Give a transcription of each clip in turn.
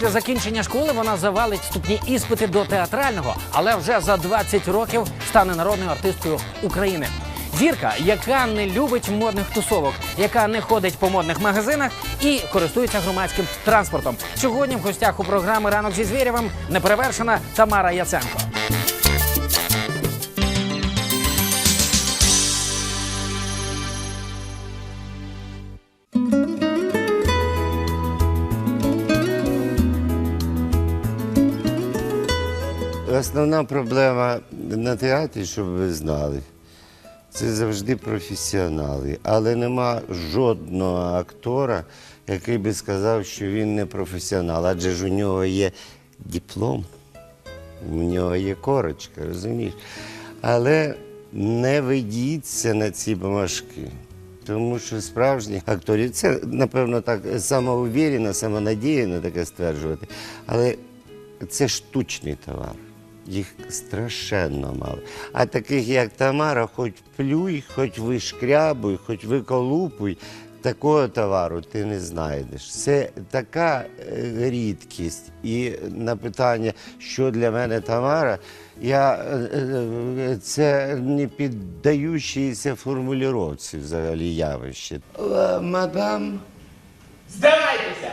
Після закінчення школи вона завалить вступні іспити до театрального, але вже за 20 років стане народною артисткою України. Зірка, яка не любить модних тусовок, яка не ходить по модних магазинах і користується громадським транспортом. Сьогодні в гостях у програми Ранок зі Звєрєвим неперевершена Тамара Яценко. Основна проблема на театрі, щоб ви знали, це завжди професіонали. Але нема жодного актора, який би сказав, що він не професіонал. Адже ж у нього є диплом, у нього є корочка, розумієш? Але не ведіться на ці бумажки. Тому що справжні акторі, це, напевно, так самоувірено, самонадіяно таке стверджувати. Але це штучний товар. Їх страшенно мало. А таких, як Тамара, хоч плюй, хоч вишкрябуй, хоч виколупуй, такого товару ти не знайдеш. Це така е, рідкість. І на питання, що для мене Тамара, я, е, е, це не піддаючіся формулювання взагалі явище. Мадам. Здавайтеся!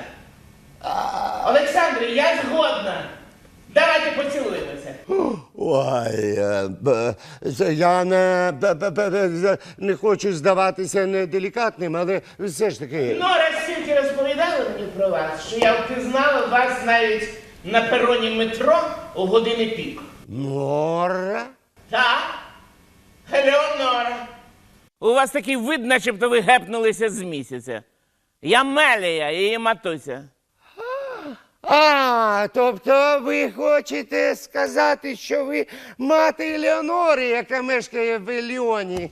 Олександре, я згодна. Давайте поцілуємося. Ой, е, я не, не хочу здаватися неделікатним, але все ж таки. Нора стільки розповідала мені про вас, що я впізнала вас навіть на пероні метро у години пік. Нора? Так? Елеонора. У вас такий вид, начебто ви гепнулися з місяця. Я Мелія, її матуся. А, тобто ви хочете сказати, що ви мати Елеонори, яка мешкає в Еліоні.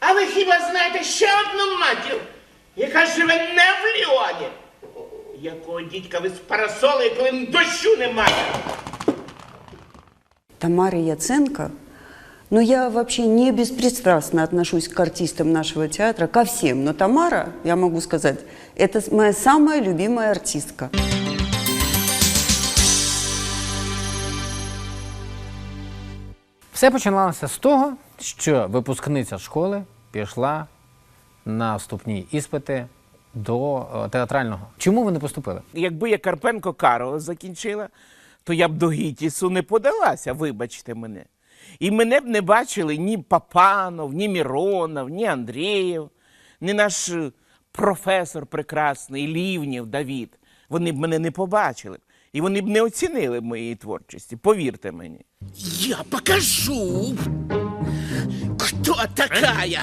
А ви хіба знаєте ще одну матір, яка живе не в Ліоні? Якого дідька ви з парасолею, коли дощу немає? Тамара Яценко, но я вообще не беспристрастно отношусь к артистам нашего театра, ко всем. Но Тамара, я могу сказать, это моя самая любимая артистка. Все починалося з того, що випускниця школи пішла на вступні іспити до е, театрального. Чому ви не поступили? Якби я Карпенко Карого закінчила, то я б до Гітісу не подалася, вибачте мене. І мене б не бачили ні Папанов, ні Міронов, ні Андрієв, ні наш е, професор прекрасний Лівнів Давід. Вони б мене не побачили. І вони б не оцінили моєї творчості, повірте мені. Я покажу, кто такая.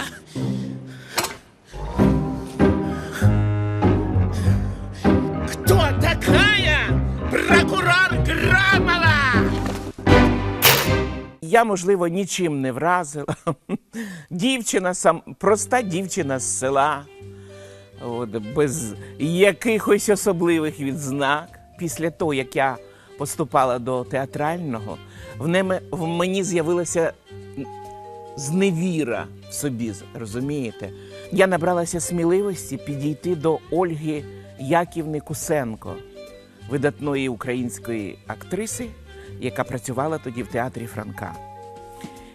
Хто такая? Прокурор Грамова! Я, можливо, нічим не вразила. Дівчина сам, проста дівчина з села, от, без якихось особливих відзнак. Після того, як я поступала до театрального, в, неме, в мені з'явилася зневіра в собі, розумієте? Я набралася сміливості підійти до Ольги Яківни Кусенко, видатної української актриси, яка працювала тоді в театрі Франка.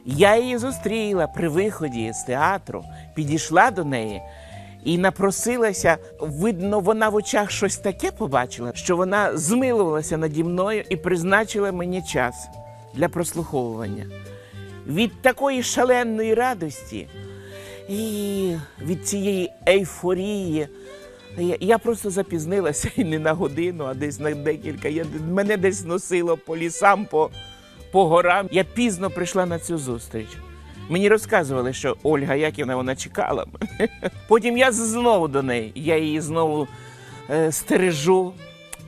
Я її зустріла при виході з театру, підійшла до неї і напросилася. Видно, вона в очах щось таке побачила, що вона змилувалася наді мною і призначила мені час для прослуховування. Від такої шаленої радості і від цієї ейфорії. Я, просто запізнилася і не на годину, а десь на декілька. Я, мене десь носило по лісам, по, по горам. Я пізно прийшла на цю зустріч. Мені розказували, що Ольга Яківна вона чекала мене. Потім я знову до неї. Я її знову е, стережу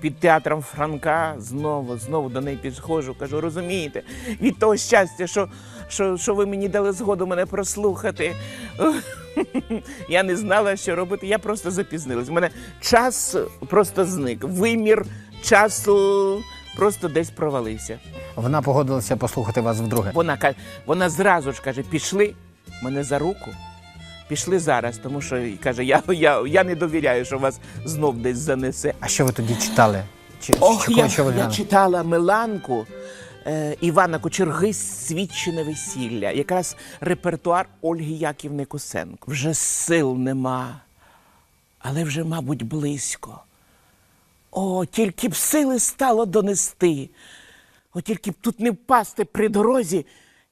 під театром Франка. Знову, знову до неї підходжу. Кажу, розумієте, від того щастя, що, що, що ви мені дали згоду мене прослухати. Я не знала, що робити. Я просто запізнилась. У мене час просто зник. Вимір часу просто десь провалився. Вона погодилася послухати вас вдруге. Вона вона зразу ж каже: пішли мене за руку Пішли зараз, тому що каже, я, я, я не довіряю, що вас знов десь занесе. А що ви тоді читали? Чи, Ох, чи я, я читала Миланку Івана Кочерги Свідчене весілля, якраз репертуар Ольги Яківни Косенко. Вже сил нема, але вже, мабуть, близько. О, тільки б сили стало донести. О, тільки б тут не впасти при дорозі,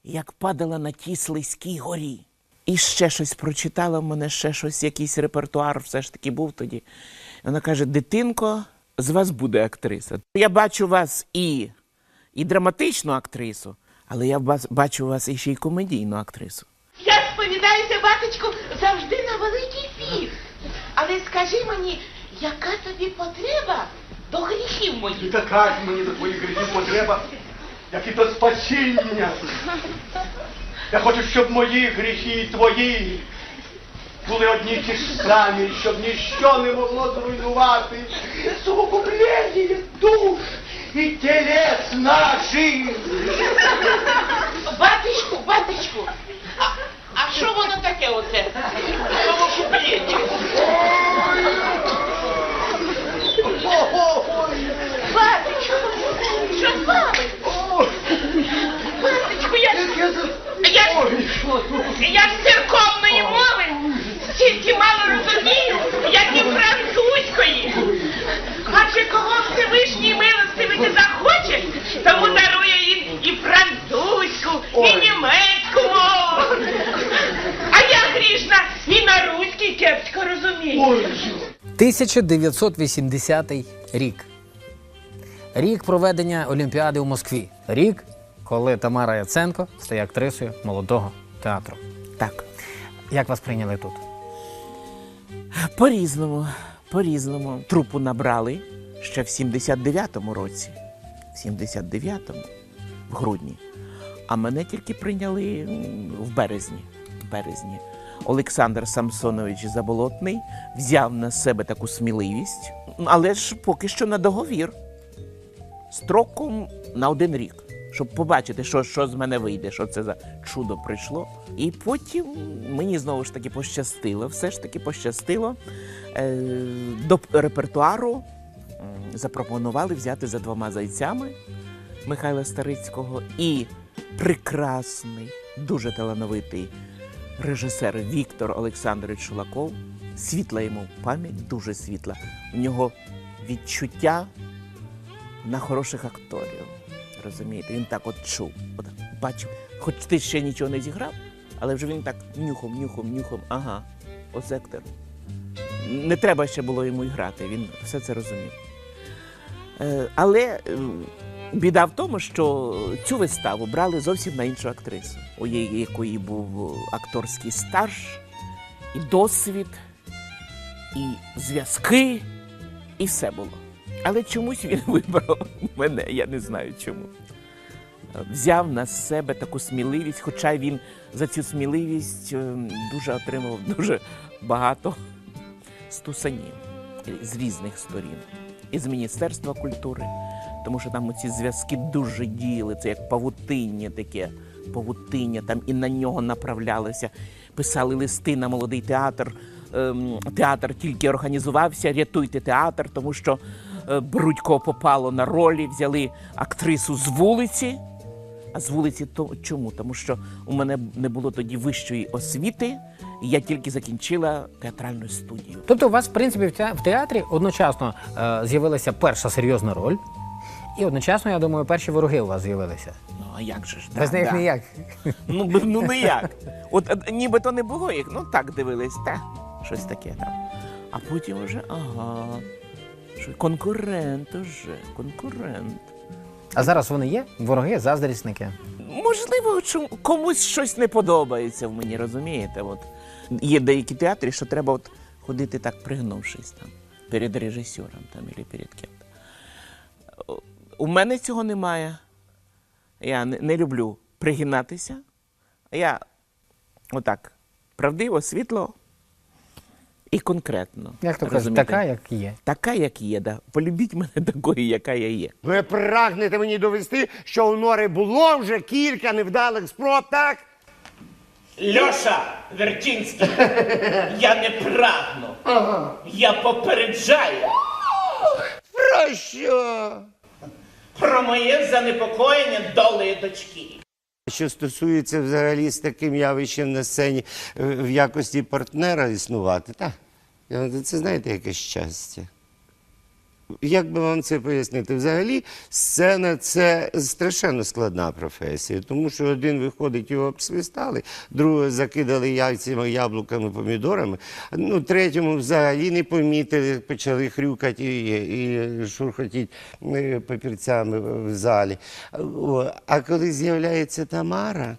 як падала на тій слизькій горі. І ще щось прочитала в мене, ще щось, якийсь репертуар все ж таки був тоді. Вона каже: дитинко, з вас буде актриса. Я бачу вас і, і драматичну актрису, але я бачу у вас і ще й комедійну актрису. Я сповідаюся, батечку, завжди на великий пів. Але скажи мені, яка тобі потреба до гріхів моїх? І така ж мені до твоїх гріхів потреба, як і до спасіння. Я хочу, щоб мої гріхи і твої були одні ті ж самі, щоб ніщо не могло зруйнувати совокуплення душ і телес наших. Батечку, батечку, а, а що воно таке оце? Совокуплення. Батечку, що з вами? Батечку, я ж... Я ж... Я ж церковної мови стільки мало розумію, як і французької. Адже кого Всевишній милостивити захоче, тому дарує їм і французьку, і німецьку мову. А я грішна і на руській кепсько розумію. 1980 рік. Рік проведення Олімпіади у Москві. Рік, коли Тамара Яценко стає актрисою молодого театру. Так. Як вас прийняли тут? По-різному, по-різному. Трупу набрали ще в 79-му році. В 79-му, в грудні. А мене тільки прийняли в березні. В березні. Олександр Самсонович Заболотний взяв на себе таку сміливість, але ж поки що на договір. Строком на один рік, щоб побачити, що, що з мене вийде, що це за чудо прийшло. І потім мені знову ж таки пощастило, все ж таки пощастило. Е, до репертуару запропонували взяти за двома зайцями Михайла Старицького і прекрасний, дуже талановитий режисер Віктор Олександрович Шулаков. Світла йому пам'ять, дуже світла. У нього відчуття на хороших акторів. Розумієте, він так от чув, от бачив. Хоч ти ще нічого не зіграв, але вже він так нюхом, нюхом, нюхом. Ага, ось. Не треба ще було йому і грати, він все це розумів. Е, але е, біда в тому, що цю виставу брали зовсім на іншу актрису, у якої був акторський стаж, і досвід, і зв'язки, і все було. Але чомусь він вибрав мене, я не знаю чому. Взяв на себе таку сміливість, хоча він за цю сміливість е, дуже отримав дуже багато стусанів з різних сторін. І з Міністерства культури, тому що там ці зв'язки дуже діяли, це як павутиння таке, павутиння, там і на нього направлялися, писали листи на молодий театр. Ем, Театр тільки організувався, рятуйте театр, тому що е, беруть кого попало на ролі, взяли актрису з вулиці. А з вулиці то чому? Тому що у мене не було тоді вищої освіти, і я тільки закінчила театральну студію. Тобто, у вас, в принципі, в театрі одночасно е, з'явилася перша серйозна роль, і одночасно, я думаю, перші вороги у вас з'явилися. Ну а як же ж? Без них ніяк. Ну, б- ну ніяк. От е, ніби то не було їх, ну так дивились, та щось таке там. А потім вже ага. Що, конкурент уже, конкурент. А зараз вони є? Вороги, заздрісники. Можливо, чому- комусь щось не подобається в мені, розумієте? От є деякі театри, що треба от ходити так пригнувшись там перед режисером там або перед ким-то. У мене цього немає. Я не, не люблю пригинатися. Я отак правдиво, світло і конкретно. Як то кажуть, така, як є. Така, як є, да. Полюбіть мене такою, яка я є. Ви прагнете ммені довести, що у Нори було вже кілька невдалих спроб, так? Льоша Вертінський, я не прагну. Я попереджаю Про що? про моє занепокоєння долею дочки. Що стосується взагалі з таким явищем на сцені е, в якості партнера існувати, так. Це знаєте, яке щастя. Як би вам це пояснити? Взагалі, сцена це страшенно складна професія, тому що один виходить, його обсвистали, другого закидали яйцями, яблуками, помідорами, ну, третьому взагалі не помітили, почали хрюкати і, і шурхотіти е, папірцями в залі. А коли з'являється Тамара,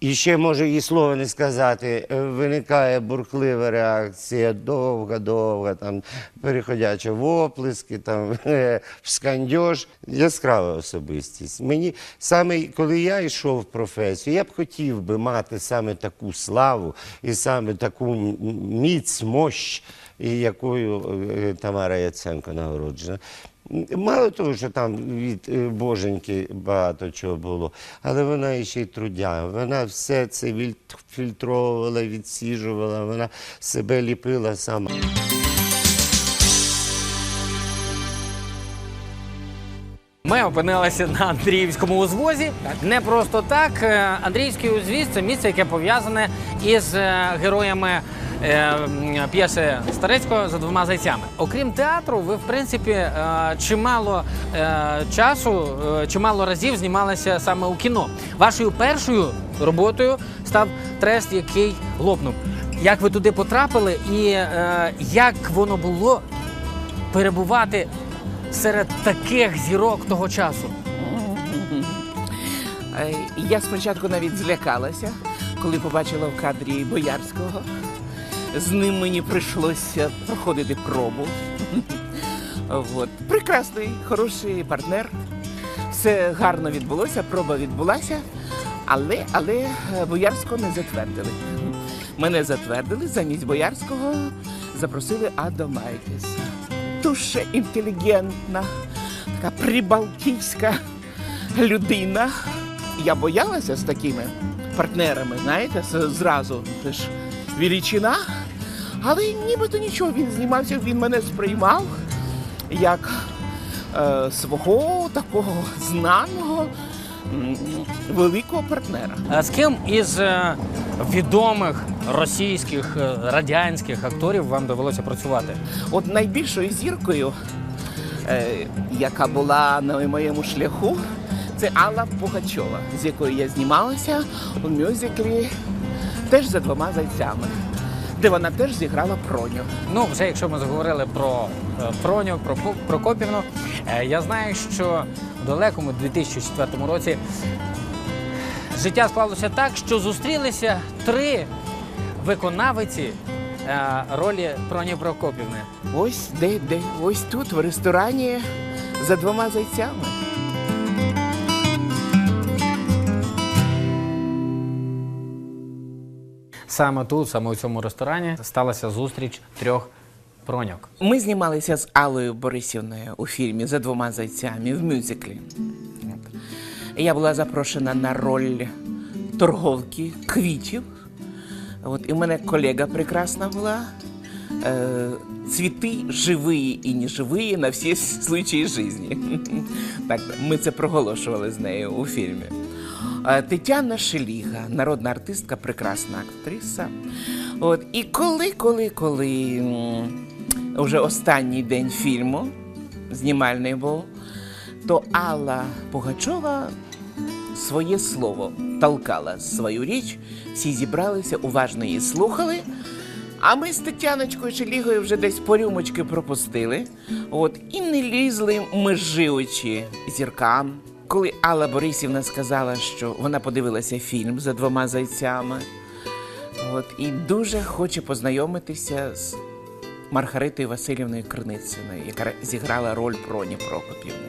і ще може їй слова не сказати, е, виникає бурхлива реакція, довга, довга, там, переходяча в там, в скандьош. Яскрава особистість. Мені саме коли я йшов в професію, я б хотів би мати саме таку славу і саме таку міць, мощ, якою е, Тамара Яценко нагороджена. Мало того, що там від е, боженьки багато чого було, але вона ще й трудя. Вона все це фільтровувала, відсіжувала, вона себе ліпила сама. Ми опинилися на Андріївському узвозі. Не просто так. Е, Андріївський узвіз це місце, яке пов'язане із е, героями п'єси Старецького за двома зайцями. Окрім театру, ви в принципі е, чимало е, часу, е, чимало разів знімалися саме у кіно. Вашою першою роботою став трест, який лопнув. Як ви туди потрапили, і е, як воно було перебувати серед таких зірок того часу? Е, Я спочатку навіть злякалася, коли побачила в кадрі Боярського. З ним мені прийшлося проходити пробу. От. Прекрасний, хороший партнер. Все гарно відбулося, проба відбулася, але, але е, Боярського не затвердили. Мене затвердили, замість Боярського запросили Адамайтіс. Дуже інтелігентна, така прибалтійська людина. Я боялася з такими партнерами, знаєте, зразу це ж величина. Але нібито нічого, він знімався, він мене сприймав як е, свого такого знаного м, великого партнера. А з ким із е, відомих російських е, радянських акторів вам довелося працювати? От найбільшою зіркою, е, яка була на моєму шляху, це Алла Пугачова, з якою я знімалася у мюзиклі теж за двома зайцями, де вона теж зіграла Проню. Ну, вже якщо ми заговорили про е, Проню, про Прокопівну, е, я знаю, що у далекому 2004 році життя склалося так, що зустрілися три виконавиці е, ролі Проні Прокопівни. Ось де, де, ось тут, в ресторані за двома зайцями. Саме тут, саме у цьому ресторані, сталася зустріч трьох проньок. Ми знімалися з Аллою Борисівною у фільмі за двома зайцями в мюзиклі. Я була запрошена на роль торговки квітів. От, і в мене колега прекрасна була. Е, цвіти живі і неживі на всі случаї житті. Так, ми це проголошували з нею у фільмі. Е, Тетяна Шеліга, народна артистка, прекрасна актриса. От, і коли, коли, коли вже останній день фільму знімальний був, то Алла Пугачова своє слово толкала свою річ, всі зібралися, уважно її слухали. А ми з Тетяночкою Шелігою вже десь по рюмочки пропустили. От, і не лізли межи очі зіркам. Коли Алла Борисівна сказала, що вона подивилася фільм за двома зайцями, от, і дуже хоче познайомитися з Маргаритою Васильівною Кринициною, яка зіграла роль Проні Прокопівни.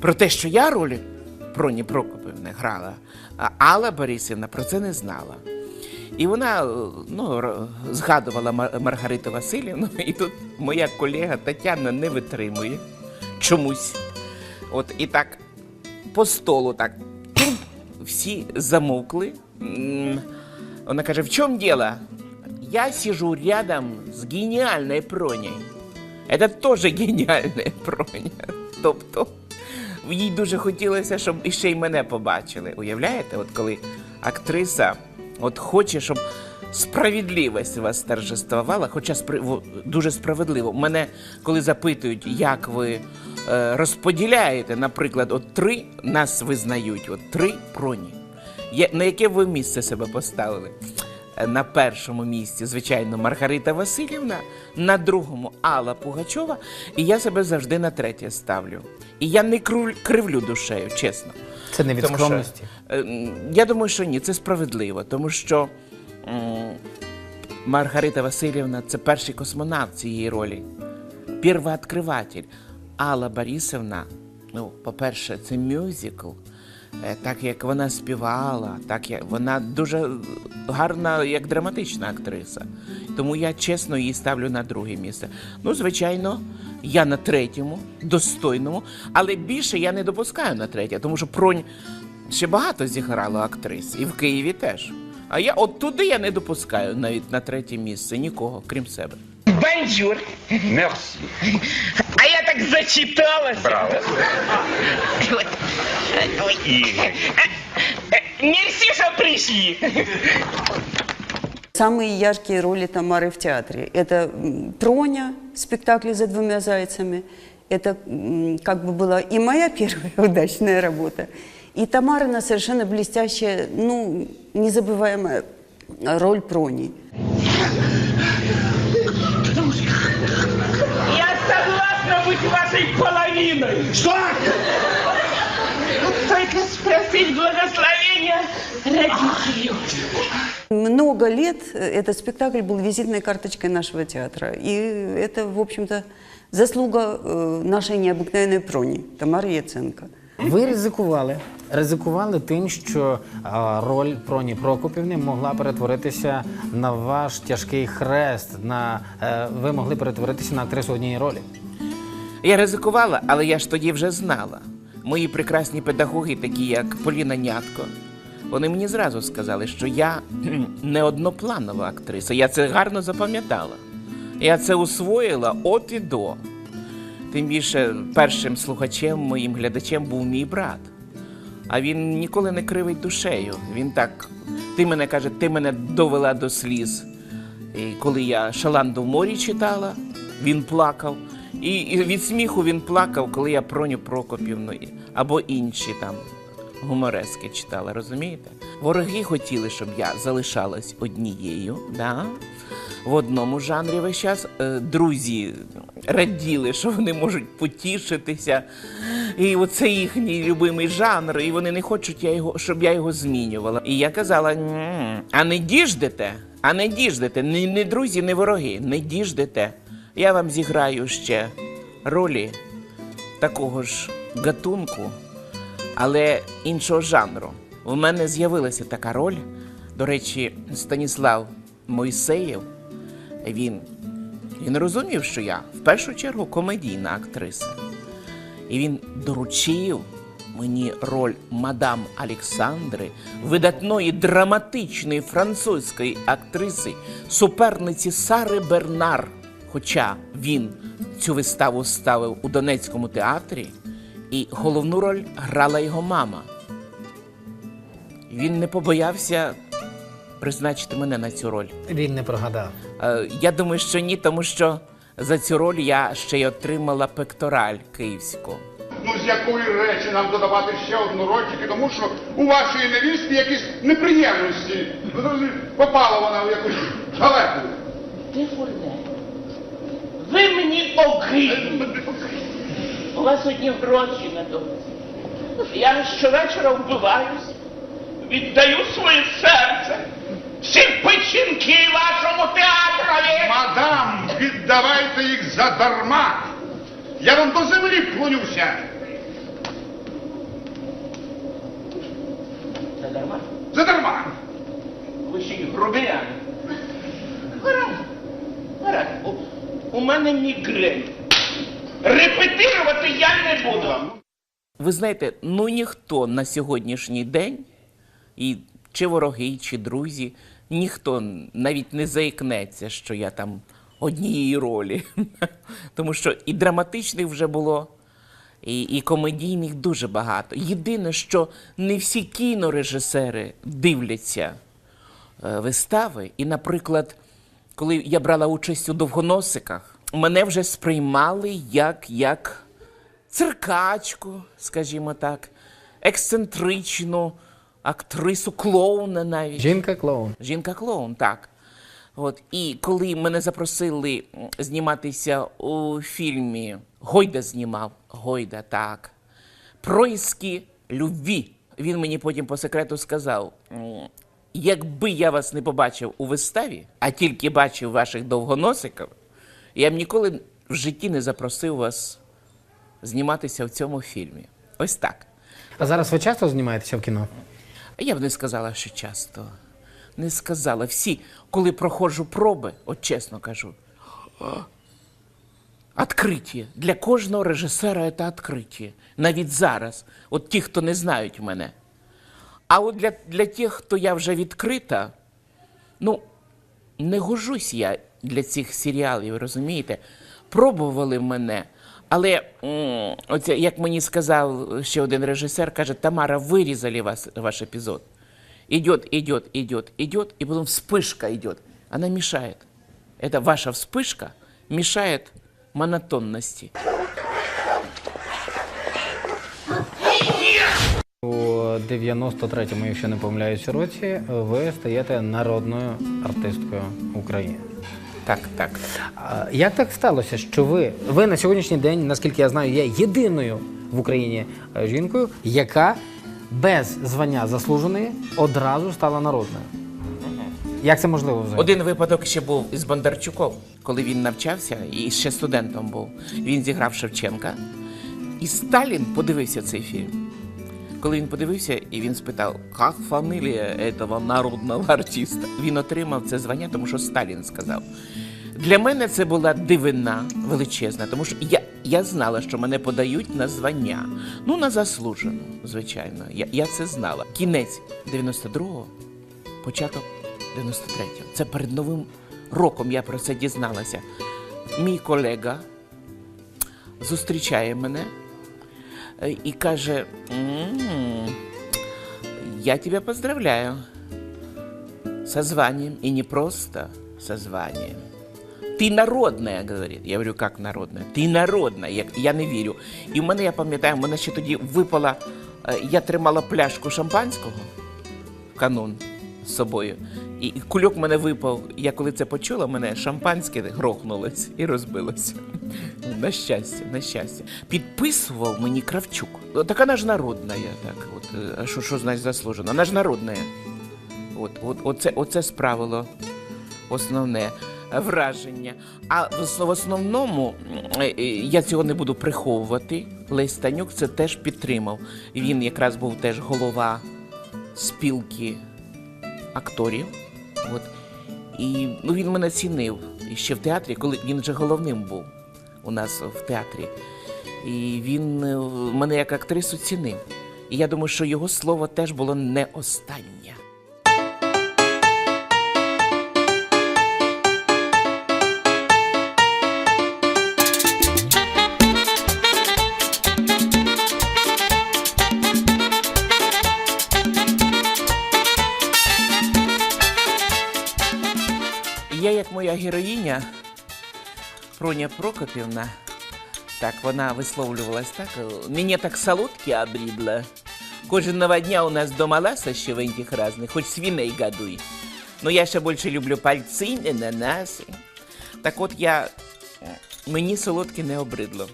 Про те, що я роль Проні Прокопівни грала, а Алла Борисівна про це не знала. І вона ну, згадувала Маргариту Васильівну, і тут моя колега Тетяна не витримує чомусь. От і так по столу так всі замовкли, М, Вона каже, в чем дело? Я сижу рядом с гениальной Проней. Это тоже геніальна Проня. Тобто, їй дуже хотілося, щоб іще й мене побачили. Уявляєте, от коли актриса от хоче, щоб справедливість вас торжествувала, хоча спри- дуже справедливо. Мене, коли запитують, як ви розподіляєте, наприклад, от три нас визнають, от три проні. Є, на яке ви місце себе поставили? Е, На першому місці, звичайно, Маргарита Васильівна, на другому Алла Пугачова, і я себе завжди на третє ставлю. І я не кривлю душею, чесно. Це не від Тому скромності. е, м, я думаю, що ні, це справедливо, тому що Маргарита Васильівна це перший космонавт цієї ролі, первооткриватель. Алла Борисовна, ну, по-перше, це мюзикл. Е, Так як вона співала, так як вона дуже гарна як драматична актриса. Тому я чесно її ставлю на друге місце. Ну, звичайно, я на третьому, достойному, але більше я не допускаю на третє, тому що Пронь ще багато зіграло актрис, і в Києві теж. А я от туди я не допускаю навіть на третє місце нікого, крім себе. Бонжур. Мерсі. А я так зачиталась. Браво. Вот. Ой. Ігор. Мерси, что пришли. Самые яркие роли Тамары в театре – это м, Проня в спектакле «За двумя зайцами». Это как бы была и моя первая удачная работа, и Тамарина совершенно блестящая, ну, незабываемая роль Прони. быть вашей половиной. Что? Только спросить благословения родителей. Много лет э, этот спектакль был визитной карточкой нашего театра. И это, в общем-то, заслуга э, нашей необыкновенной Прони, Тамары Яценко. Ви ризикували. Ризикували тим, що а, роль Проні Прокопівни могла перетворитися на ваш тяжкий хрест. На е, ви могли перетворитися на актрису однієї ролі. Я ризикувала, але я ж тоді вже знала. Мої прекрасні педагоги, такі як Поліна Нятко, вони мені зразу сказали, що я не однопланова актриса. Я це гарно запам'ятала. Я це усвоїла от і до. Тим більше першим слухачем, моїм глядачем був мій брат. А він ніколи не кривить душею. Він так, ти мене каже, ти мене довела до сліз. І коли я Шаланду в морі читала, він плакав. І, від сміху він плакав, коли я Проню Прокопівну або інші там гуморески читала, розумієте? Вороги хотіли, щоб я залишалась однією, да? в одному жанрі весь час. Е, Друзі раділи, що вони можуть потішитися. І оце їхній любимий жанр, і вони не хочуть, я його, щоб я його змінювала. І я казала: «Ні, а не діждете, а не діждете, не, не друзі, не вороги, не діждете. Я вам зіграю ще ролі такого ж гатунку, але іншого жанру. У мене з'явилася така роль. До речі, Станіслав Мойсеєв, він, він розумів, що я в першу чергу комедійна актриса. І він доручив мені роль мадам Олександри, видатної драматичної французької актриси, суперниці Сари Бернар. Хоча він цю виставу ставив у Донецькому театрі, і головну роль грала його мама. Він не побоявся призначити мене на цю роль. Він не прогадав. Е, Я думаю, що ні, тому що за цю роль я ще й отримала пектораль київську. Ну з якої речі нам додавати ще одну роль, тільки тому що у вашої невістки якісь неприємності. Ну, зрозумієте, Попала вона в якусь халепу. Ти фурне. Ви мені огидні. У вас одні гроші на думці. Я щовечора вбиваюсь, віддаю своє серце. Всі печінки вашому театрові. Мадам, віддавайте їх задарма. Я вам до землі клонюся. Задарма. Задарма. Ви ще й грубияни. У мене мігрень. Репетирувати я не буду. Ви знаєте, ну ніхто на сьогоднішній день, і чи вороги, чи друзі, ніхто навіть не заікнеться, що я там однієї ролі. Тому що і драматичних вже було, і, і комедійних дуже багато. Єдине, що не всі кінорежисери дивляться е, вистави. І, наприклад, коли я брала участь у довгоносиках, мене вже сприймали як, як циркачку, скажімо так, ексцентричну актрису клоуна навіть. Жінка клоун. Жінка клоун, так. От. І коли мене запросили зніматися у фільмі, Гойда знімав, Гойда, так. Происки любві. Він мені потім по секрету сказав: якби я вас не побачив у виставі, а тільки бачив ваших довгоносиків, я б ніколи в житті не запросив вас зніматися в цьому фільмі. Ось так. А зараз ви часто знімаєтеся в кіно? Я б не сказала, що часто. Не сказала. Всі, коли проходжу проби, от чесно кажу, відкриття. Для кожного режисера це відкриття. Навіть зараз. От ті, хто не знають мене. А от для, для тих, хто я вже відкрита, ну, не гожусь я для цих серіалів, розумієте? Пробували мене. Але м, оце, як мені сказав ще один режисер, каже, Тамара, вирізали вас, ваш епізод. Идет, идет, идет, идет, и потом вспышка идет. Она мешает. Это ваша вспышка мешает монотонности. У 93-му, якщо не помиляюся, році, ви стаєте народною артисткою України. Так, так. А Як так сталося, що ви, ви на сьогоднішній день, наскільки я знаю, є єдиною в Україні е, жінкою, яка без звання заслуженої одразу стала народною? Як це можливо взагалі? Один випадок ще був із Бондарчуком, коли він навчався і ще студентом був. Він зіграв Шевченка. І Сталін подивився цей фільм. Коли він подивився, і він спитав, як фамілія цього народного артиста. Він отримав це звання, тому що Сталін сказав. Для мене це була дивина величезна, тому що я, я знала, що мене подають на звання. Ну, на заслужену, звичайно. Я, я це знала. Кінець 92-го, початок 93-го. Це перед Новим роком я про це дізналася. Мій колега зустрічає мене е, і каже: «М, Я тебя поздравляю со званием, и не просто со званием. Ти народная, говорить. Я говорю, як народная? Ти народна. Я, я не вірю. І в мене, я пам'ятаю, в мене ще тоді випала, е, я тримала пляшку шампанського в канун з собою. І кульок мене випав. Я коли це почула, мене шампанське грохнулось і розбилося. На щастя, на щастя. Підписував мені Кравчук. «О, Так вона ж народна. Так. От, е, а що, що значить заслужена? Вона ж народна. От, от, оце, оце справило основне враження. А в основному е, е, я цього не буду приховувати. Лесь Танюк це теж підтримав. Він якраз був теж голова спілки акторів. От. І ну, він мене цінив ще в театрі, коли він вже головним був у нас в театрі. І він е, мене як актрису цінив. І я думаю, що його слово теж було не останнє. Героїня, Проня Прокопівна, так вона висловлювалась так. Мені так солодке обрідло. Кожного дня у нас дома ласощів этих разных, хоч свиней годуй. Но я ще більше люблю пальці, ананаси. Так от я, мені солодке не обридло.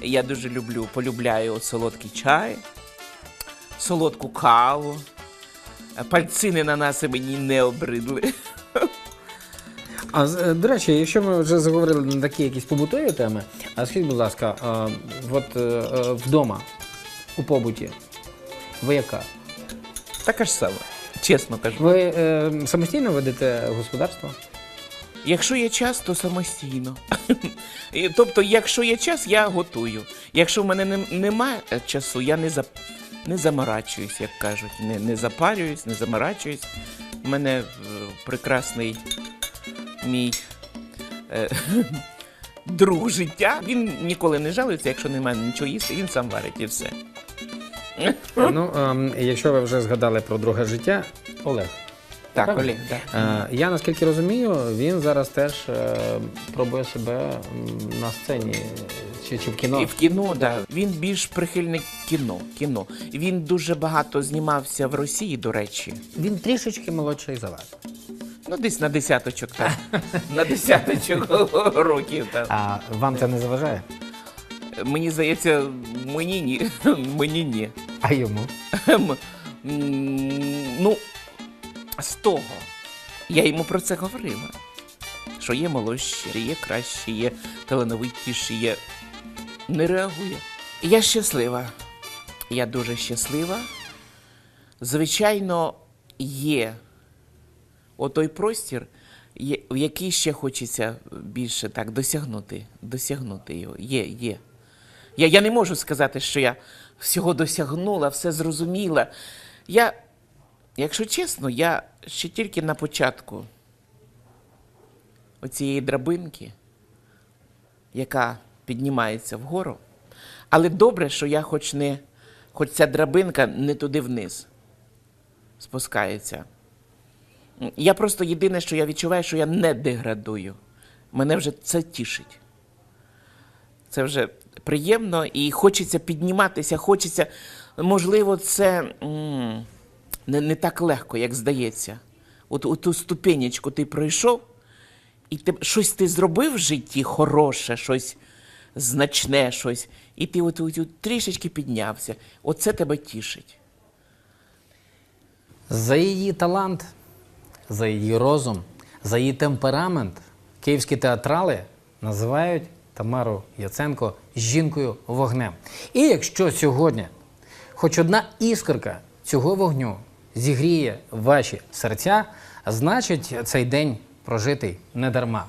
Я дуже люблю, полюбляю солодкий чай, солодку каву. Пальцини ананаси мені не обридли. А е, до речі, якщо ми вже заговорили на такі якісь побутові теми, а скажіть, будь ласка, а, от е, е, вдома у побуті, ви яка? Така ж сама, чесно кажу. Ви е, самостійно ведете господарство? Якщо є час, то самостійно. І, Тобто, якщо є час, я готую. Якщо в мене нем- немає часу, я не, зап... не заморачуюсь, як кажуть, не, не запарююсь, не заморачуюсь. У мене е, прекрасний мій е, друг життя. Він ніколи не жалується, якщо немає нічого їсти, він сам варить і все. Ну, ем, якщо ви вже згадали про друге життя, Олег. Так, Правда? Олег, так. Е, я наскільки розумію, він зараз теж е, пробує себе м, на сцені чи, чи в кіно. І в кіно, да. Він більш прихильник кіно. кіно. Він дуже багато знімався в Росії, до речі. Він трішечки молодший за вас. Ну, десь на десяточок, так. на десяточок років. Так. А вам це не заважає? Мені здається, мені ні. мені ні. А йому? М, Ну, з того. Я йому про це говорила. Що є молодші, є кращі, є талановитіші, є. Не реагує. Я щаслива. Я дуже щаслива. Звичайно, є отой простір, в який ще хочеться більше так досягнути. Досягнути його. Є, є. Я, я не можу сказати, що я всього досягнула, все зрозуміла. Я, якщо чесно, я ще тільки на початку оцієї драбинки, яка піднімається вгору. Але добре, що я хоч не, хоч ця драбинка не туди вниз спускається. Я просто єдине, що я відчуваю, що я не деградую. Мене вже це тішить. Це вже приємно і хочеться підніматися, хочеться. Можливо, це не, не так легко, як здається. От у ту ступенечку ти пройшов, і ти, щось ти зробив в житті хороше, щось значне, щось, і ти от, от, от трішечки піднявся. Оце тебе тішить. За її талант, за її розум, за її темперамент київські театрали називають Тамару Яценко жінкою вогнем. І якщо сьогодні хоч одна іскорка цього вогню зігріє ваші серця, значить цей день прожитий не дарма.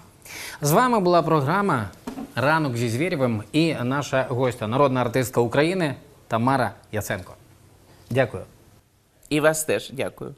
З вами була програма Ранок зі Звірєвим і наша гостя, народна артистка України Тамара Яценко. Дякую. І вас теж дякую.